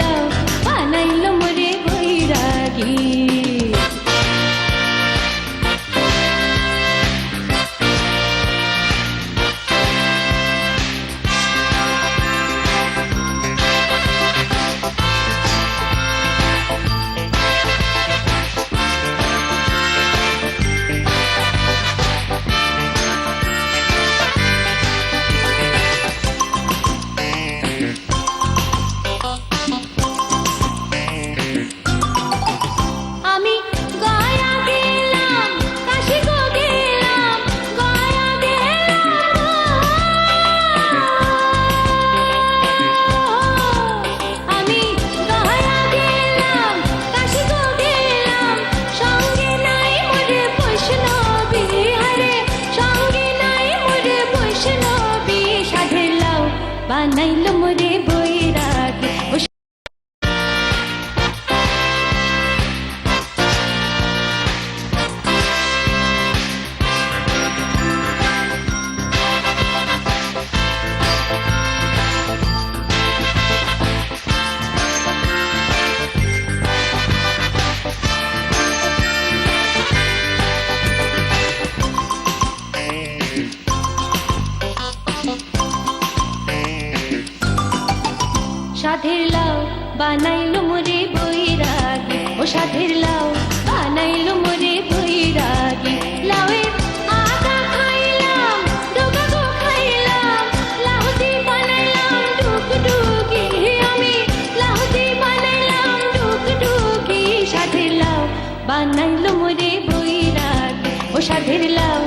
সাধের লাউ বানাইলো মোরে বানাইলো মোরে বৈরাগী বানাইলো মোরে বৈরাগী। ও সাধের লাউ, বানাইলো মোরে বৈরাগী। লাউয়ের আটা খাইলাম ডোকা গো খাইলাম। লাউতি বানাইলাম ডুকডুকি লাউ, বানাইলো মোরে বৈরাগী। ও সাধের লাউ